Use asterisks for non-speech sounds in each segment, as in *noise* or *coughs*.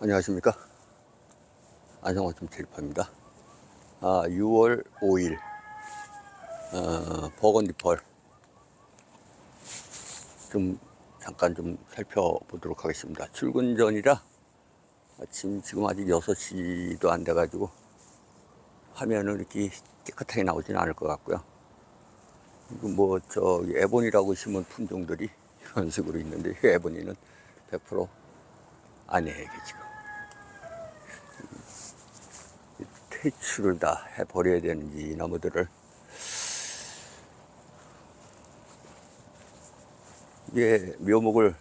안녕하십니까. 안성호점 제일파입니다. 아, 6월 5일, 어, 버건디 펄. 좀, 잠깐 좀 살펴보도록 하겠습니다. 출근 전이라 아침 지금 아직 6시도 안 돼가지고 화면은 이렇게 깨끗하게 나오진 않을 것 같고요. 이거 뭐, 저, 에본이라고 심은 품종들이 *laughs* 이런 식으로 있는데, 이 에본이는 100% 아니에요, 이게 지금. 퇴출을 다 해버려야 되는지, 이 나무들을. 이게 묘목을,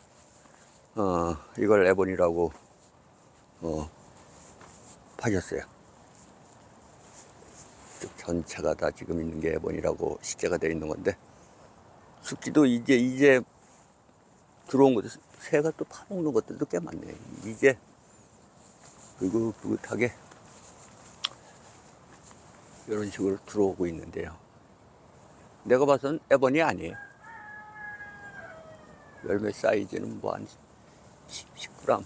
어, 이걸 에본이라고, 어, 파셨어요. 쭉 전체가 다 지금 있는 게 에본이라고 식재가 되어 있는 건데, 숙지도 이제, 이제 들어온 것도, 새가 또 파먹는 것들도 꽤 많네. 이제, 그긋하게 이런 식으로 들어오고 있는데요. 내가 봐선 에번이 아니에요. 열매 사이즈는 뭐 한 10g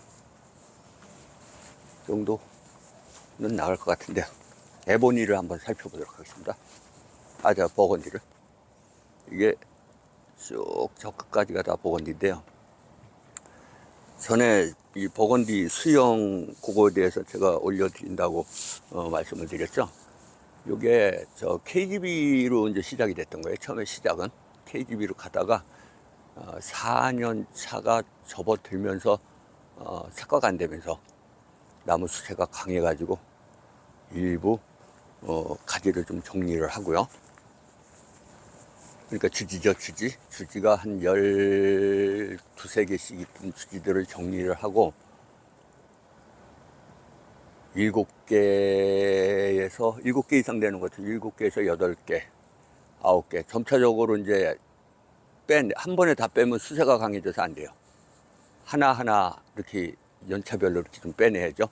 정도는 나갈 것 같은데요. 에보니를 한번 살펴보도록 하겠습니다. 아, 저 버건디를. 이게 쭉 저 끝까지가 다 버건디인데요. 전에 이 버건디 수영 그거에 대해서 제가 올려드린다고 어, 말씀을 드렸죠. 요게 저 KGB로 이제 시작이 됐던 거예요. 처음에 시작은 KGB로 가다가 어, 4년 차가 접어들면서 어, 색과가 안 되면서 나무 수세가 강해가지고 일부 어, 가지를 좀 정리를 하고요. 그러니까 주지죠, 주지. 주지가 한열 두세 개씩 있던 주지들을 정리를 하고 일곱 개에서 일곱 개 이상 되는 것은 일곱 개에서 여덟 개, 아홉 개. 점차적으로 이제 뺀, 한 번에 다 빼면 수세가 강해져서 안 돼요. 하나하나 이렇게 연차별로 이렇게 좀 빼내야죠.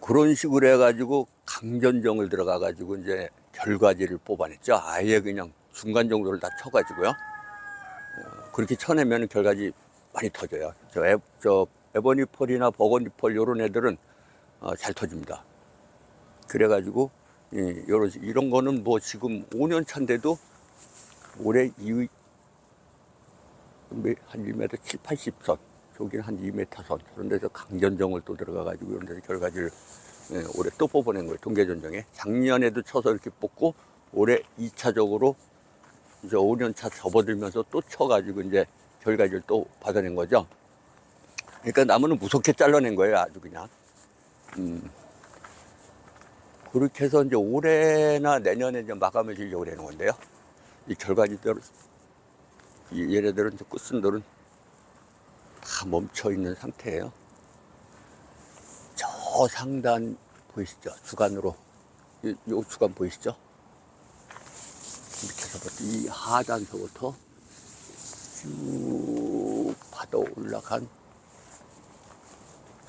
그런 식으로 해가지고 강전정을 들어가가지고 이제 결과지를 뽑아냈죠. 아예 그냥 중간 정도를 다 쳐가지고요. 어, 그렇게 쳐내면 결과지 많이 터져요. 저, 에, 저 에버니 펄이나 버건디 펄 요런 애들은 어, 잘 터집니다. 그래가지고 예, 요런 이런 거는 뭐 지금 5년 차인데도 올해 이, 한 1m 7, 80선, 저기는 한 2m 선, 그런 데서 강전정을 또 들어가가지고 이런 데서 결과지를 예, 올해 또 뽑아낸 거예요. 동계전정에. 작년에도 쳐서 이렇게 뽑고 올해 2차적으로 이제 5년 차 접어들면서 또 쳐가지고 이제 결과지를 또 받아낸 거죠. 그러니까 나무는 무섭게 잘라낸 거예요. 아주 그냥. 음. 그렇게 해서 이제 올해나 내년에 이제 마감을 지려고 하는 건데요. 이 결과지들, 이 얘네들은 이제 끝순들은 다 멈춰 있는 상태예요. 저 상단 보이시죠? 주간으로. 이, 요 주간 보이시죠? 밑에서부터 이 하단서부터 쭉 받아 올라간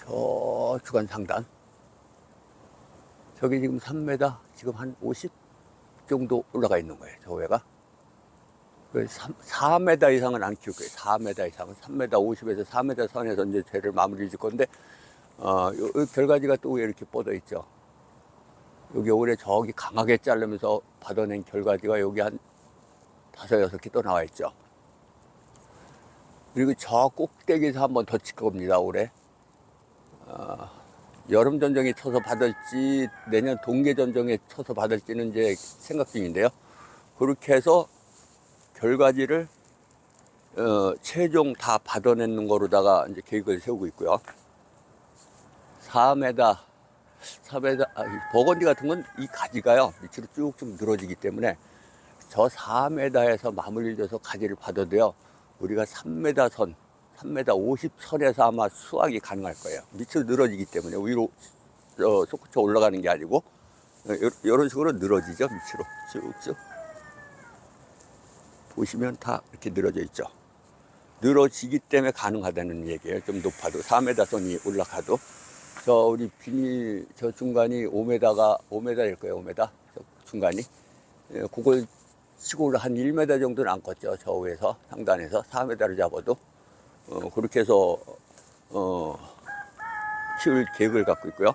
저 주간 상단. 저기 지금 3m, 지금 한 50 정도 올라가 있는 거예요. 저 외가. 3, 4m 이상은 안 키울 거예요. 4m 이상은. 3m 50에서 4m 선에서 이제 쟤를 마무리 짓 건데, 어, 요, 요 결과지가 또왜 이렇게 뻗어 있죠. 여기 올해 저기 강하게 자르면서 받아낸 결과지가 여기 한 다섯, 여섯 개 또 나와 있죠. 그리고 저 꼭대기에서 한 번더칠 겁니다, 올해. 어, 여름 전정에 쳐서 받을지, 내년 동계 전정에 쳐서 받을지는 이제 생각 중인데요. 그렇게 해서 결과지를 어, 최종 다 받아내는 거로다가 이제 계획을 세우고 있고요. 4m, 4m, 아, 이 버건디 같은 건 이 가지가요, 밑으로 쭉쭉 늘어지기 때문에 저 4m에서 마무리를 줘서 가지를 받아도요, 우리가 3m 선, 3m 50 선에서 아마 수확이 가능할 거예요. 밑으로 늘어지기 때문에 위로 어, 솟구쳐 올라가는 게 아니고, 어, 요- 요런 식으로 늘어지죠, 밑으로 쭉쭉. 보시면 다 이렇게 늘어져 있죠. 늘어지기 때문에 가능하다는 얘기예요. 좀 높아도 4m 선이 올라가도 저 우리 비닐 저 중간이 5m가 5m일 거예요. 5m 저 중간이 예, 그걸 치고 한 1m 정도는 안 컸죠. 저 위에서 상단에서 4m를 잡아도 어, 그렇게 해서 어, 키울 계획을 갖고 있고요.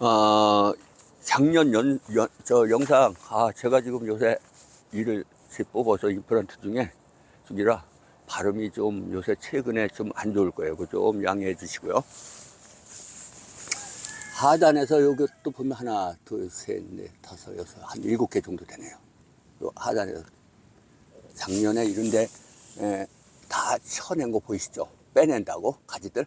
어, 작년 연, 연, 저 영상, 아, 제가 지금 요새 일을 제 뽑아서 임플란트 중에 중이라 발음이 좀 요새 최근에 좀 안 좋을 거예요. 그좀 양해해 주시고요. 하단에서 여기 또 보면 하나, 둘, 셋, 넷, 다섯, 여섯, 한 일곱 개 정도 되네요. 요 하단에서. 작년에 이런데, 에, 다 쳐낸 거 보이시죠? 빼낸다고, 가지들.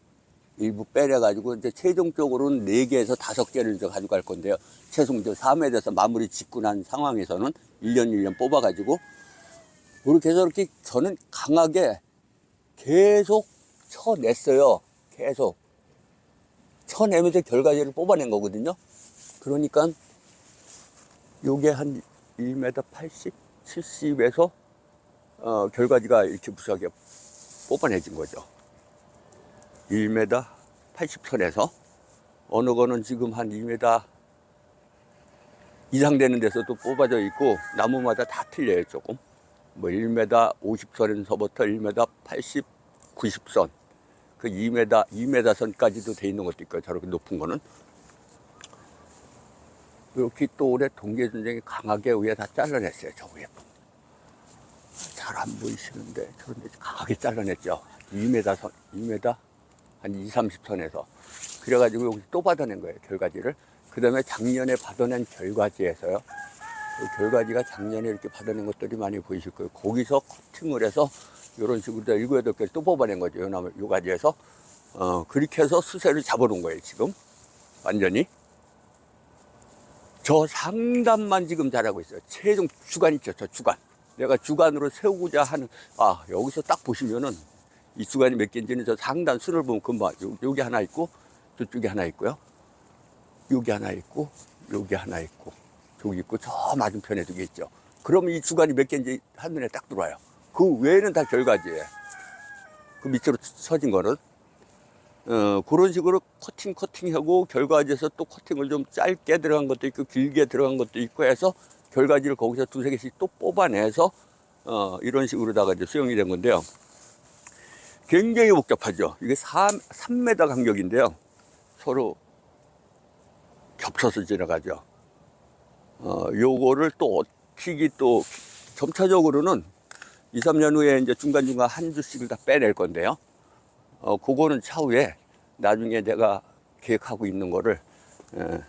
일부 빼내가지고, 이제 최종적으로는 네개에서 다섯 개를 이제 가져갈 건데요. 최종 저 3회 돼서 마무리 짓고 난 상황에서는 1년 1년 뽑아가지고, 그렇게 해서 이렇게 저는 강하게 계속 쳐냈어요. 계속. 쳐내면서 결과지를 뽑아낸 거거든요. 그러니까 요게 한 1m 80, 70에서 어, 결과지가 이렇게 무수하게 뽑아내진 거죠. 1m 80선에서 어느 거는 지금 한 2m 이상 되는 데서도 뽑아져 있고 나무마다 다 틀려요 조금. 뭐 1m 50선에서부터 1m 80, 90선 그 2m, 2m 선까지도 돼 있는 것도 있고요. 저렇게 높은 거는. 이렇게 또 올해 동계전쟁이 강하게 위에 다 잘라냈어요. 저 위에. 잘 안 보이시는데 저런데 강하게 잘라냈죠. 2m 선, 2m 한 2, 30선에서. 그래가지고 여기 또 받아낸 거예요. 결과지를. 그 다음에 작년에 받아낸 결과지에서요. 그 결과지가 작년에 이렇게 받아낸 것들이 많이 보이실 거예요. 거기서 커팅을 해서 이런 식으로 일곱 여덟 개를 또 뽑아낸 거죠. 요 나무, 요 가지에서. 어, 그렇게 해서 수세를 잡아놓은 거예요, 지금. 완전히. 저 상단만 지금 잘하고 있어요. 최종 주간 있죠, 저 주간. 내가 주간으로 세우고자 하는, 아, 여기서 딱 보시면은 이 주간이 몇 개인지는 저 상단 수를 보면 금방, 요, 여기 하나 있고, 저쪽에 하나 있고요. 여기 하나 있고, 여기 하나 있고, 저기 있고, 저 맞은편에 두 개 있죠. 그러면 이 주간이 몇 개인지 한눈에 딱 들어와요. 그 외에는 다 결과지예요. 그 밑으로 쳐진 거는. 어, 그런 식으로 커팅 커팅하고 결과지에서 또 커팅을 좀 짧게 들어간 것도 있고 길게 들어간 것도 있고 해서 결과지를 거기서 두세 개씩 또 뽑아내서 어, 이런 식으로다가 이제 수용이 된 건데요. 굉장히 복잡하죠. 이게 3, 3m 간격인데요. 서로 겹쳐서 지나가죠. 어, 요거를 또 어떻게 또 점차적으로는 2, 3년 후에 이제 중간중간 한 주씩을 다 빼낼 건데요. 어, 그거는 차후에 나중에 내가 계획하고 있는 거를 에,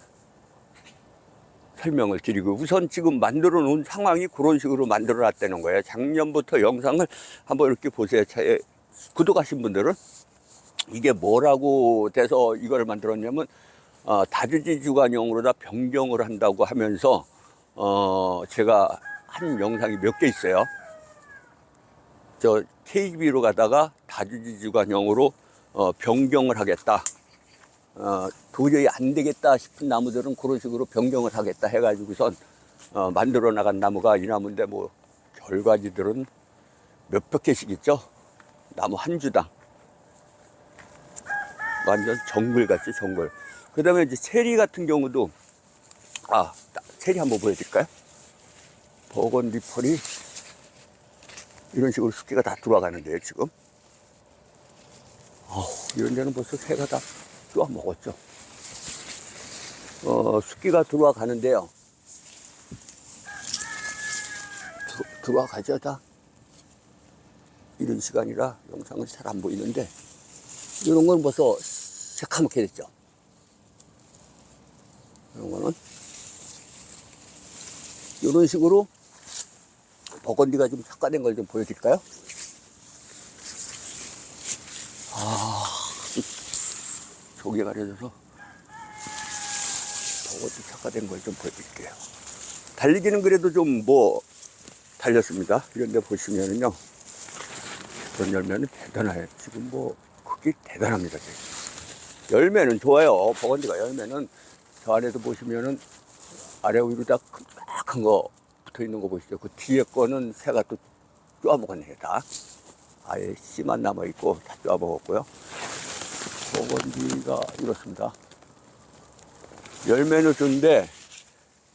설명을 드리고 우선 지금 만들어 놓은 상황이 그런 식으로 만들어 놨다는 거예요. 작년부터 영상을 한번 이렇게 보세요. 제 구독하신 분들은 이게 뭐라고 돼서 이걸 만들었냐면 어, 다주지 주간용으로 다 변경을 한다고 하면서 어, 제가 한 영상이 몇 개 있어요. 저 KGB로 가다가 다주지 주간용으로 어, 변경을 하겠다. 어, 도저히 안 되겠다 싶은 나무들은 그런 식으로 변경을 하겠다 해가지고선 어, 만들어 나간 나무가 이 나무인데 뭐 결과지들은 몇백 개씩 있죠. 나무 한 주당. 완전 정글 같지 정글. 그 다음에 이제 체리 같은 경우도 아 체리 한번 보여드릴까요? 버건디 펄이 이런 식으로 습기가 다 들어가는데요 지금. 어우, 이런 데는 벌써 새가 다 쪼아 먹었죠. 어, 습기가 들어와 가는데요. 들, 들어와 가죠, 다. 이런 시간이라 영상은 잘 안 보이는데, 이런 건 벌써 새카맣게 됐죠. 이런 거는. 이런 식으로 버건디가 좀 삭화된 걸 좀 보여드릴까요? 조개 가려져서 저것도 착화된 걸 좀 보여드릴게요. 달리기는 그래도 좀 뭐 달렸습니다. 이런 데 보시면은요. 그런 열매는 대단해요. 지금 뭐 크기 대단합니다. 지금. 열매는 좋아요. 버건디가 열매는 저 안에도 보시면은 아래 위로 다큰거 붙어 있는 거 보시죠. 그 뒤에 거는 새가 또 쪼아먹었네요. 다. 아예 씨만 남아 있고 다 쪼아먹었고요. 버건디가 이렇습니다. 열매는 좋은데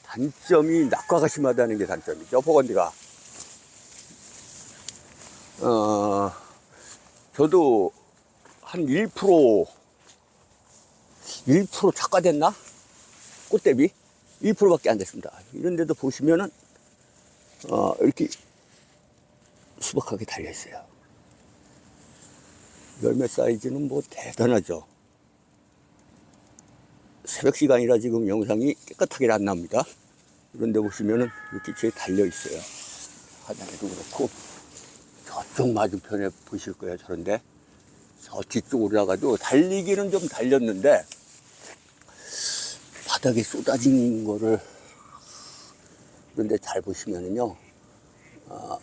단점이 낙과가 심하다는 게 단점이죠. 버건디가. 어, 저도 한 1% 1% 착과됐나? 꽃대비 1%밖에 안 됐습니다. 이런데도 보시면은 어, 이렇게 수박하게 달려 있어요. 열매 사이즈는 뭐 대단하죠. 새벽 시간이라 지금 영상이 깨끗하게 안 납니다. 그런데 보시면은 이렇게 제 달려 있어요. 하단에도 그렇고 저쪽 맞은편에 보실 거예요. 저런데 저 뒤쪽 올라가도 달리기는 좀 달렸는데 바닥에 쏟아진 거를 그런데 잘 보시면은요, 아,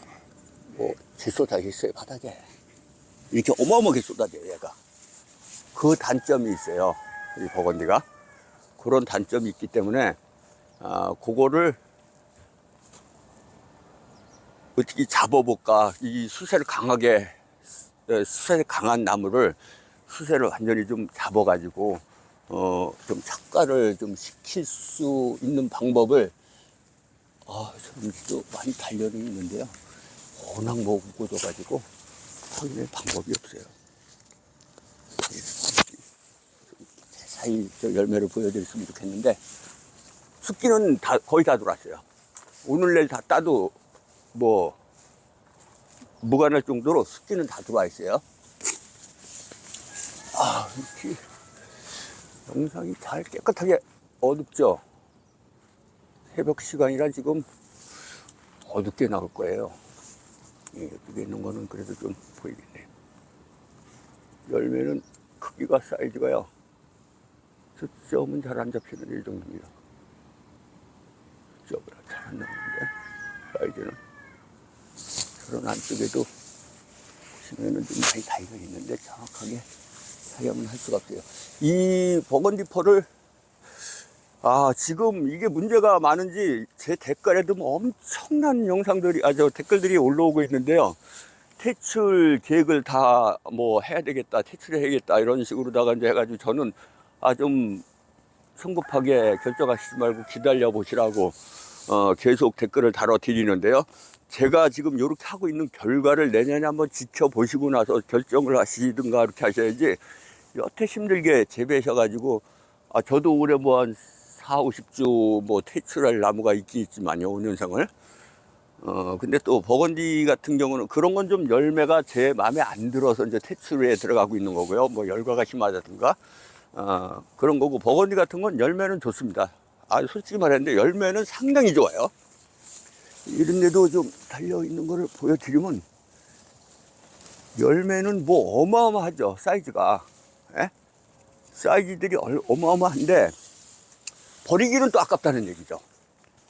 뭐, 재 쏟아져 있어요, 바닥에. 이렇게 어마어마하게 쏟아져요, 얘가. 그 단점이 있어요, 이 버건디가. 그런 단점이 있기 때문에, 아, 그거를 어떻게 잡아볼까. 이 수세를 강하게, 에, 수세 강한 나무를 수세를 완전히 좀 잡아가지고, 어, 좀 착과를 좀 시킬 수 있는 방법을, 아, 저도 많이 달려는 있는데요. 워낙 무거워져가지고, 확인할 방법이 없어요. 자세히 저 열매를 보여드렸으면 좋겠는데, 습기는 다, 거의 다 들어왔어요. 오늘 내일 다 따도 뭐, 무관할 정도로 습기는 다 들어와 있어요. 아, 이렇게. 영상이 잘 깨끗하게 어둡죠? 새벽 시간이라 지금 어둡게 나올 거예요. 예, 여기 있는 거는 그래도 좀 보이겠네요. 열매는 크기가 사이즈가요. 저점은 잘 안 잡히는 이 정도입니다. 점은 잘안 나오는데 사이즈는 저런 안쪽에도 보시면은 좀 많이 달려 있는데 정확하게 사용은 할 수가 없어요. 이 버건디 펄을 아 지금 이게 문제가 많은지 제 댓글에도 뭐 엄청난 영상들이 아저 댓글들이 올라오고 있는데요. 퇴출 계획을 다 뭐 해야 되겠다, 퇴출해야겠다 이런 식으로다가 이제 해가지고 저는 아 좀 성급하게 결정하시지 말고 기다려 보시라고 어 계속 댓글을 달아 드리는데요. 제가 지금 이렇게 하고 있는 결과를 내년에 한번 지켜보시고 나서 결정을 하시든가 이렇게 하셔야지 여태 힘들게 재배하셔가지고 아 저도 올해 뭐한 4, 50주 뭐 퇴출할 나무가 있긴 있지만요 5년생을. 어 근데 또 버건디 같은 경우는 그런 건 좀 열매가 제 마음에 안 들어서 이제 퇴출에 들어가고 있는 거고요. 뭐 열과가 심하다든가. 어 그런 거고 버건디 같은 건 열매는 좋습니다. 아 솔직히 말했는데 열매는 상당히 좋아요. 이런 데도 좀 달려 있는 거를 보여드리면 열매는 뭐 어마어마하죠 사이즈가. 예? 사이즈들이 얼- 어마어마한데 버리기는 또 아깝다는 얘기죠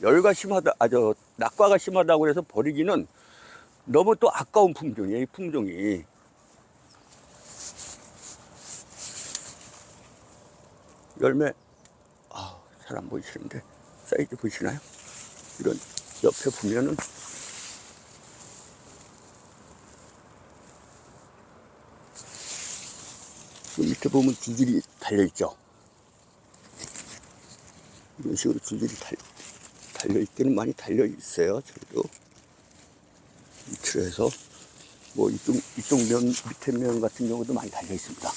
열과 심하다 아 저 낙과가 심하다고 해서 버리기는 너무 또 아까운 품종이에요 이 품종이 열매 아, 잘 안 보이시는데 사이즈 보이시나요? 이런 옆에 보면은 그 밑에 보면 줄줄이 달려있죠. 이런 식으로 줄줄이 달, 달려있기는 많이 달려있어요. 저도 밑으로 해서 뭐 이쪽, 이쪽 면, 밑에 면 같은 경우도 많이 달려있습니다.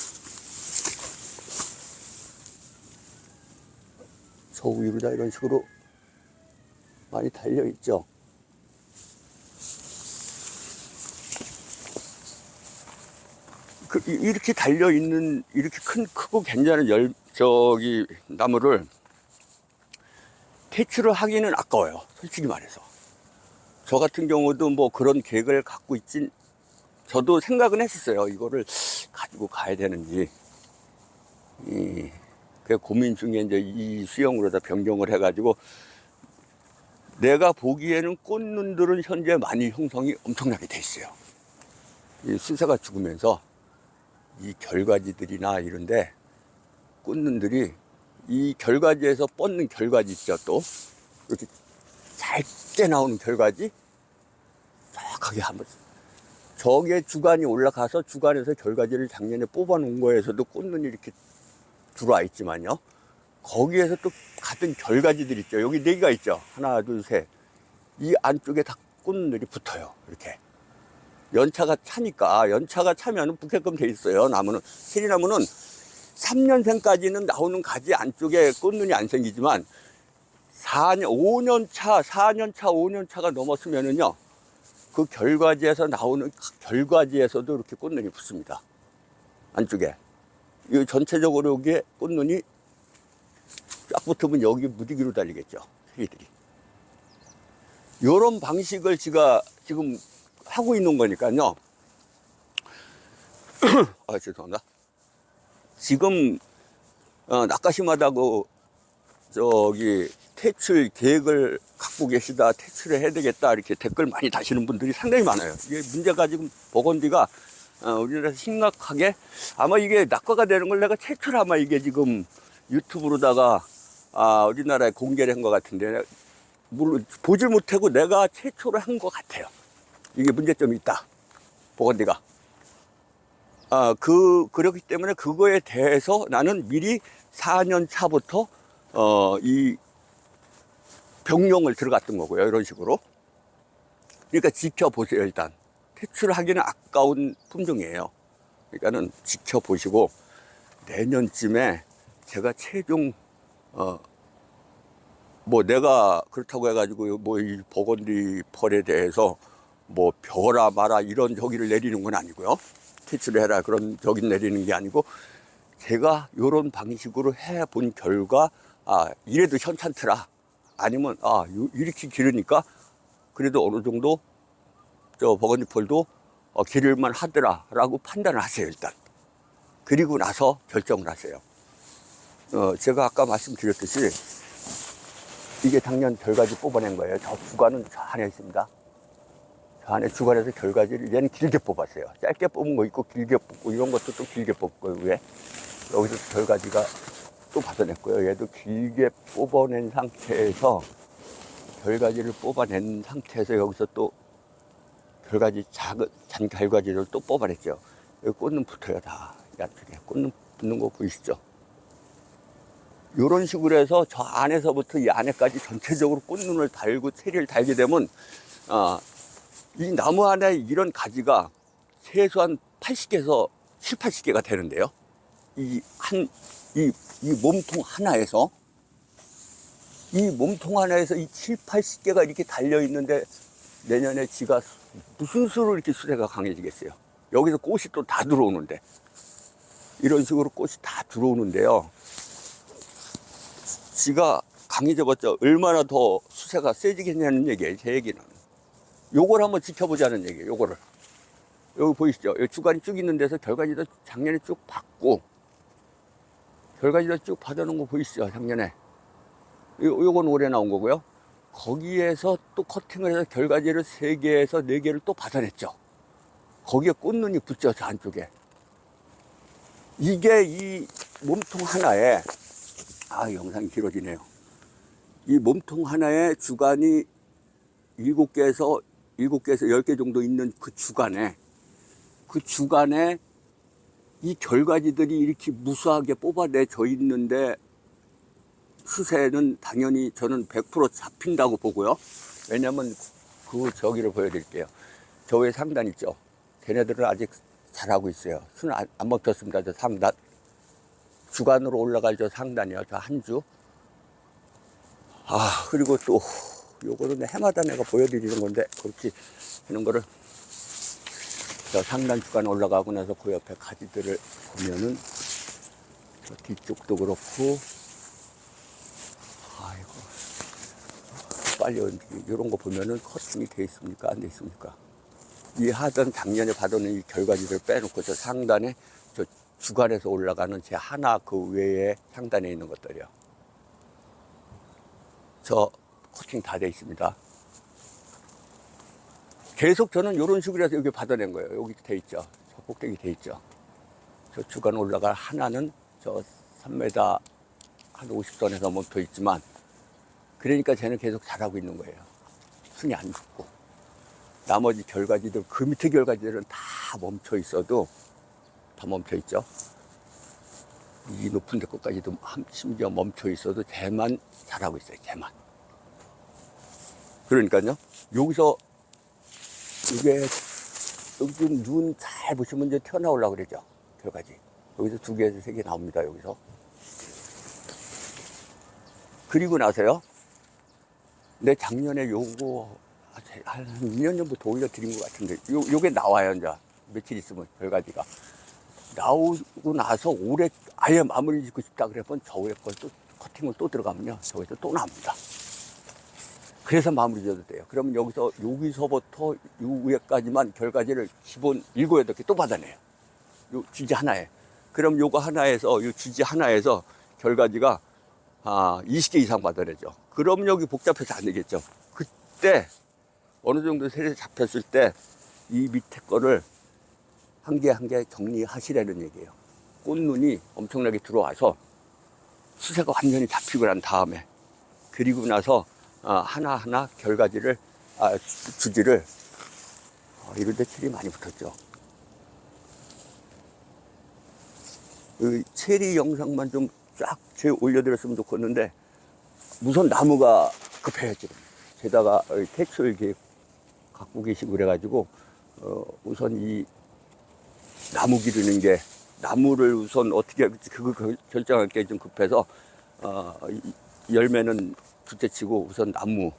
저 위로 다 이런 식으로 많이 달려있죠. 그, 이- 이렇게 달려 있는, 이렇게 큰, 크고 괜찮은 열, 저기, 나무를 퇴출을 하기는 아까워요. 솔직히 말해서. 저 같은 경우도 뭐 그런 계획을 갖고 있진, 저도 생각은 했었어요. 이거를 가지고 가야 되는지. 이, 그 고민 중에 이제 이 수영으로 다 변경을 해가지고 내가 보기에는 꽃눈들은 현재 많이 형성이 엄청나게 돼 있어요. 이 수세가 죽으면서 이 결과지들이나 이런데 꽃눈들이 이 결과지에서 뻗는 결과지 있죠 또? 이렇게 잘게 나오는 결과지? 정확하게 한번 저게 주간이 올라가서 주간에서 결과지를 작년에 뽑아 놓은 거에서도 꽃눈이 이렇게 들어와 있지만요. 거기에서 또 같은 결과지들 있죠. 여기 네 개가 있죠. 하나 둘셋 이 안쪽에 다 꽃눈들이 붙어요 이렇게. 연차가 차니까 연차가 차면 은 붙게끔 돼 있어요. 나무는 체리나무는 3년생까지는 나오는 가지 안쪽에 꽃눈이 안 생기지만 4년, 5년 차, 4년 차, 5년 차가 넘었으면은요, 그 결과지에서 나오는 결과지에서도 이렇게 꽃눈이 붙습니다. 안쪽에. 이 전체적으로 여기에 꽃눈이 쫙 붙으면 여기 무디기로 달리겠죠. 새끼들이. 요런 방식을 제가 지금 하고 있는 거니까요. *coughs* 아, 죄송합니다. 지금, 어, 낙가심하다고 저기 퇴출 계획을 갖고 계시다, 퇴출을 해야 되겠다, 이렇게 댓글 많이 다시는 분들이 상당히 많아요. 이게 문제가 지금 버건디가 어, 우리나라에서 심각하게 아마 이게 낙과가 되는 걸 내가 최초로 아마 이게 지금 유튜브로다가 아, 우리나라에 공개를 한 것 같은데 물론 보질 못하고 내가 최초로 한 것 같아요. 이게 문제점이 있다. 버건디가. 아, 그, 그렇기 때문에 그거에 대해서 나는 미리 4년 차부터, 어, 이 병용을 들어갔던 거고요. 이런 식으로. 그러니까 지켜보세요, 일단. 퇴출하기는 아까운 품종이에요. 그러니까는 지켜보시고, 내년쯤에 제가 최종, 어, 뭐 내가 그렇다고 해가지고 뭐 이 버건디 펄에 대해서 뭐 벼라 마라 이런 저기를 내리는 건 아니고요. 퇴출을 해라 그런 저기 내리는 게 아니고 제가 요런 방식으로 해본 결과 아 이래도 현찮더라 아니면 아 요- 이렇게 기르니까 그래도 어느 정도 저 버건디 펄도 어, 기를만 하더라 라고 판단을 하세요 일단 그리고 나서 결정을 하세요. 어, 제가 아까 말씀드렸듯이 이게 작년 결과지 뽑아낸 거예요. 저 주관은 저 안에 있습니다. 저 안에 주관에서 결과지를 얘는 길게 뽑았어요. 짧게 뽑은 거 있고 길게 뽑고 이런 것도 또 길게 뽑고 위에 여기서 결과지가 또 받아냈고요. 얘도 길게 뽑아낸 상태에서 결과지를 뽑아낸 상태에서 여기서 또 결과지 작은 잔 결과지를 또 뽑아냈죠. 여기 꽃은 붙어요 다 양쪽에 꽃은 붙는 거 보이시죠? 이런 식으로 해서 저 안에서부터 이 안에까지 전체적으로 꽃눈을 달고 체리를 달게 되면 아, 이 나무 안에 이런 가지가 최소한 80개에서 7, 80개가 되는데요. 이 한, 이, 이 몸통 하나에서 이 몸통 하나에서 이 7, 80개가 이렇게 달려 있는데 내년에 지가 수- 무슨 수로 이렇게 수세가 강해지겠어요. 여기서 꽃이 또 다 들어오는데 이런 식으로 꽃이 다 들어오는데요. 지가 강해져봤자 얼마나 더 수세가 세지겠냐는 얘기예요, 제 얘기는. 요걸 한번 지켜보자는 얘기예요, 요거를. 여기 보이시죠? 여기 주관이 쭉 있는 데서 결과지도 작년에 쭉 받고, 결과지도 쭉 받아놓은 거 보이시죠, 작년에. 요, 요건 올해 나온 거고요. 거기에서 또 커팅을 해서 결과지를 세개에서네개를또 받아냈죠. 거기에 꽃눈이 붙죠, 저 안쪽에. 이게 이 몸통 하나에 아, 영상이 길어지네요. 이 몸통 하나에 주간이 일곱 개에서 일곱 개에서 열 개 정도 있는 그 주간에 그 주간에 이 결과지들이 이렇게 무수하게 뽑아내져 있는데 수세는 당연히 저는 100% 잡힌다고 보고요. 왜냐면 그 저기를 보여드릴게요. 저 위에 상단 있죠. 걔네들은 아직 잘하고 있어요. 수는 안, 안 먹혔습니다. 저 상단. 주간으로 올라갈 저 상단이요. 저 한 주. 아, 그리고 또, 요거는 해마다 내가 보여드리는 건데, 그렇지. 하는 거를, 저 상단 주간 올라가고 나서 그 옆에 가지들을 보면은, 저 뒤쪽도 그렇고, 아이고, 빨리, 이런 거 보면은 커팅이 돼 있습니까? 안 돼 있습니까? 이 하던 작년에 받아놓은 이 결과지를 빼놓고 저 상단에 저 주간에서 올라가는 제 하나 그 외에 상단에 있는 것들이요. 저 코팅 다돼 있습니다. 계속 저는 이런 식으로 해서 여기 받아낸 거예요. 여기 돼 있죠. 저 꼭대기 돼 있죠. 저 주간 올라갈 하나는 저 3m 한 50선에서 멈춰 있지만 그러니까 쟤는 계속 자라고 있는 거예요. 순이 안 죽고. 나머지 결과지들, 그 밑에 결과지들은 다 멈춰 있어도 다 멈춰 있죠. 이 높은 데 것까지도 한- 심지어 멈춰 있어도 쟤만 잘하고 있어요, 쟤만. 그러니까요, 여기서 이게 좀눈잘 보시면 이제 튀어나오려고 그러죠, 결과지. 여기서 두 개에서 세 개 나옵니다. 여기서. 그리고 나서요. 내 작년에 요거 한 2년 전부터 올려드린 것 같은데 요, 요게 나와요 이제 며칠 있으면 별가지가 나오고 나서 올해 아예 마무리 짓고 싶다 그래본 저에 걸또 커팅을 또 들어가면요 저기서 또 나옵니다 그래서 마무리 지어도 돼요. 그러면 여기서 여기서부터 요 위에까지만 결과지를 기본 일곱 여덟 개 또 받아내요. 요 주지 하나에. 그럼 요거 하나에서 요 주지 하나에서 결과지가 아 20개 이상 받아내죠. 그럼 여기 복잡해서 안 되겠죠. 그때 어느 정도 세례 잡혔을 때 이 밑에 거를 한 개 한 개 정리하시라는 얘기예요. 꽃눈이 엄청나게 들어와서 수세가 완전히 잡히고 난 다음에 그리고 나서 아, 하나하나 결과지를 아, 주- 주지를 어, 이런 데 틀이 많이 붙었죠. 이 체리 영상만 좀 쫙 제 올려드렸으면 좋겠는데 우선 나무가 급해요 지금. 게다가 어, 택시를 이렇게 갖고 계시고 그래가지고 어, 우선 이 나무 기르는 게 나무를 우선 어떻게 결- 결정할 게 좀 급해서 어, 이- 열매는 둘째치고 우선 나무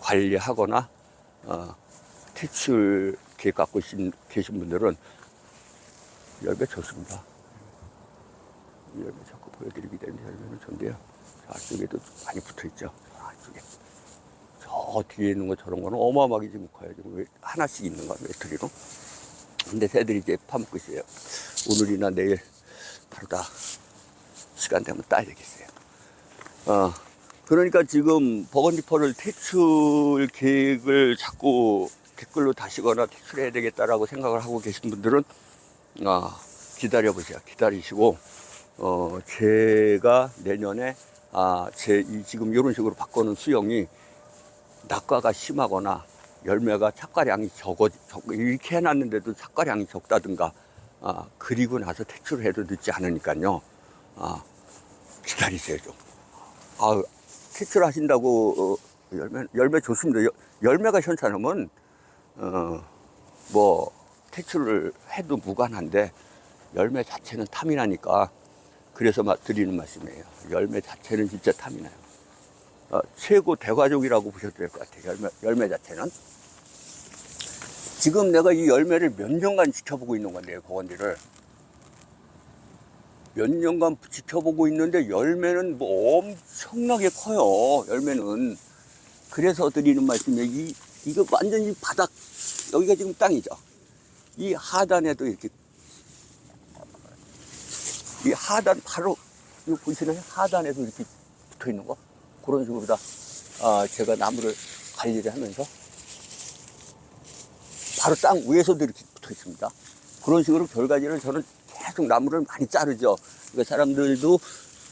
관리하거나 어, 퇴출 계획 갖고 계신, 계신 분들은 열매 좋습니다. 이 열매 자꾸 보여드리게 되는데 열매는 좋은데요. 저쪽에도 많이 붙어 있죠. 저쪽에. 저 뒤에 있는 거 저런 거는 어마어마하게 지금 커요. 지금 왜 하나씩 있는 거야, 외톨이로. 근데 새들이 이제 파먹고 있어요. 오늘이나 내일 바로 다 시간 되면 따야 되겠어요. 어, 그러니까 지금 버건디퍼를 퇴출 계획을 자꾸 댓글로 다시거나 퇴출해야 되겠다라고 생각을 하고 계신 분들은 아, 기다려보세요. 기다리시고 어, 제가 내년에 아, 제 이 지금 이런 식으로 바꾸는 수영이 낙과가 심하거나 열매가 착과량이 적어 적, 이렇게 해놨는데도 착과량이 적다든가 아, 그리고 나서 퇴출해도 늦지 않으니까요. 아, 기다리세요 좀. 아, 퇴출하신다고 어, 열매 열매 좋습니다. 여- 열매가 현찮으면 어, 뭐 퇴출을 해도 무관한데 열매 자체는 탐이 나니까 그래서 마- 드리는 말씀이에요. 열매 자체는 진짜 탐이 나요. 어, 최고 대가족이라고 보셔도 될 것 같아요. 열매, 열매 자체는. 지금 내가 이 열매를 몇 년간 지켜보고 있는 건데요, 고건디를. 몇 년간 지켜보고 있는데 열매는 뭐 엄청나게 커요, 열매는. 그래서 드리는 말씀이에요. 이, 이거 완전히 바닥, 여기가 지금 땅이죠. 이 하단에도 이렇게, 이 하단, 바로, 이거 보시나요? 하단에도 이렇게 붙어 있는 거? 그런 식으로 다, 아, 제가 나무를 관리를 하면서 바로 땅 위에서도 이렇게 붙어 있습니다. 그런 식으로 결과지를 저는 계속 나무를 많이 자르죠. 그러니까 사람들도,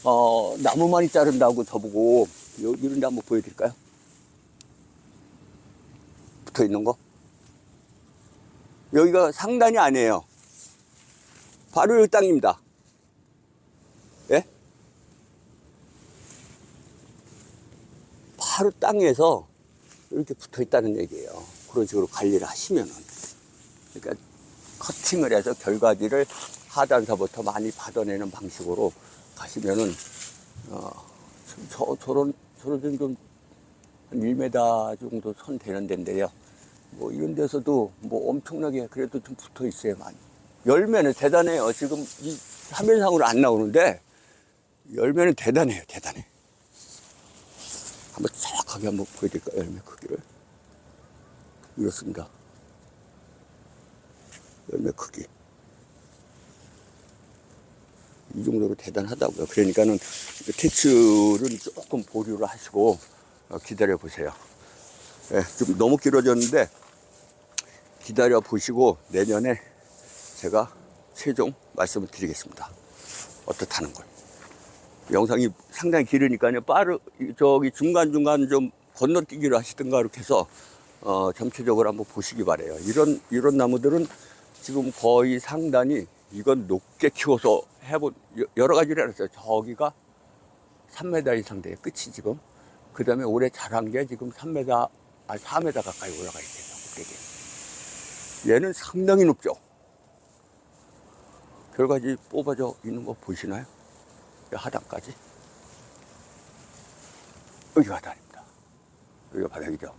어, 나무 많이 자른다고 저보고, 요, 이런 데 한번 보여드릴까요? 붙어 있는 거. 여기가 상단이 아니에요. 바로 이 땅입니다. 예? 바로 땅에서 이렇게 붙어 있다는 얘기예요. 그런 식으로 관리를 하시면은. 그러니까 커팅을 해서 결과지를 하단서부터 많이 받아내는 방식으로 가시면은, 어, 저, 저런, 저런 좀, 한 1m 정도 선 되는 데인데요. 뭐 이런 데서도 뭐 엄청나게 그래도 좀 붙어 있어요, 많이. 열매는 대단해요. 지금 이 화면상으로 안 나오는데, 열매는 대단해요, 대단해. 한번 정확하게 한번 보여드릴까요? 열매 크기를. 이렇습니다. 열매 크기. 이 정도로 대단하다고요. 그러니까는 퇴출은 조금 보류를 하시고 어, 기다려 보세요. 예, 좀 너무 길어졌는데 기다려 보시고 내년에 제가 최종 말씀을 드리겠습니다. 어떻다는 걸. 영상이 상당히 길으니까요. 빠르 저기 중간 중간 좀 건너뛰기를 하시든가 이렇게 해서 어, 전체적으로 한번 보시기 바래요. 이런 이런 나무들은 지금 거의 상단이 이건 높게 키워서 해본 여- 여러 가지를 했어요. 저기가 3m 이상 돼요. 끝이 지금. 그 다음에 올해 자란 게 지금 3m, 아 4m 가까이 올라가 있대요. 꼭대기. 얘는 상당히 높죠. 결과지 뽑아져 있는 거 보시나요? 이 하단까지. 여기가 하단입니다. 여기가 바닥이죠.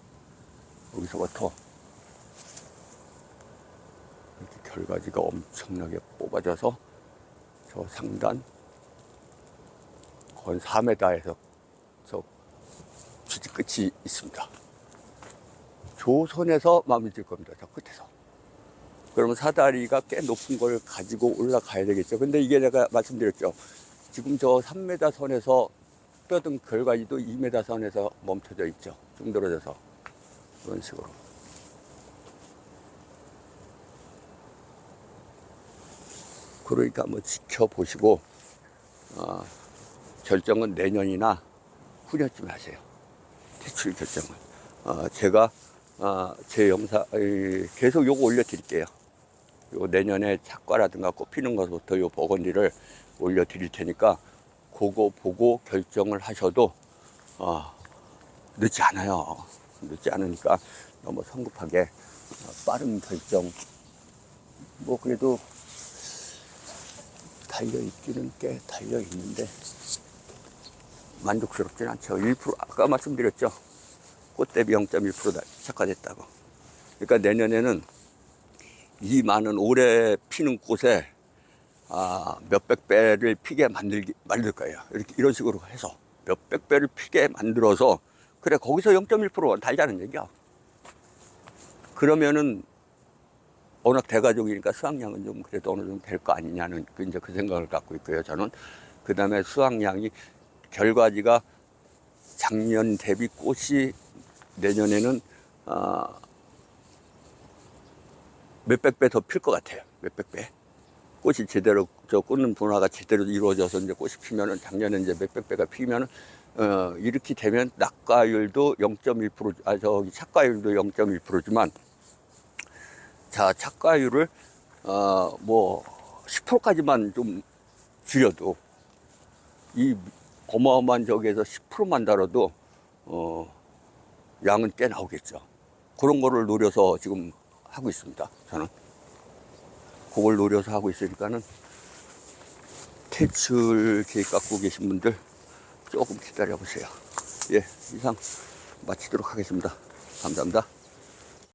여기서부터 이렇게 결과지가 엄청나게 뽑아져서 저 상단 거의 4m에서 저 끝이 있습니다. 조선에서 마음이 질 겁니다. 저 끝에서. 그러면 사다리가 꽤 높은 걸 가지고 올라가야 되겠죠. 근데 이게 제가 말씀드렸죠. 지금 저 3m 선에서 뼈든 결과지도 2m 선에서 멈춰져 있죠. 좀 늘어져서. 그런 식으로. 그러니까 한번 지켜보시고, 어, 결정은 내년이나 후년쯤 하세요. 대출 결정을. 어, 제가 어, 제 영상 이, 계속 요거 올려드릴게요. 요 내년에 착과라든가 꽃피는 것부터 요 버건디를 올려드릴 테니까 그거 보고 결정을 하셔도 어, 늦지 않아요. 늦지 않으니까 너무 성급하게 어, 빠른 결정. 뭐 그래도 달려 있기는 꽤 달려 있는데 만족스럽진 않죠. 1% 아까 말씀드렸죠. 꽃대비 0.1%다 착화됐다고. 그러니까 내년에는 이 많은 올해 피는 꽃에 아, 몇백 배를 피게 만들기, 만들 거예요. 이렇게, 이런 식으로 해서 몇백 배를 피게 만들어서 그래, 거기서 0.1% 달자는 얘기야. 그러면은 워낙 대가족이니까 수확량은 좀 그래도 어느 정도 될 거 아니냐는 그 이제 그 생각을 갖고 있고요. 저는 그 다음에 수확량이 결과지가 작년 대비 꽃이 내년에는 아, 몇백 배 더 필 것 같아요. 몇백 배. 꽃이 제대로 저 꽂는 분화가 제대로 이루어져서 이제 꽃이 피면은 작년에 이제 몇백 배가 피면은 어, 이렇게 되면 낙과율도 0.1%, 아, 저기 착과율도 0.1%지만 자, 착과율을 어, 뭐 10%까지만 좀 줄여도 이 어마어마한 저기에서 10%만 달아도 어, 양은 꽤 나오겠죠. 그런 거를 노려서 지금 하고 있습니다. 저는 그걸 노려서 하고 있으니까는 퇴출 계획 갖고 계신 분들 조금 기다려 보세요. 예, 이상 마치도록 하겠습니다. 감사합니다.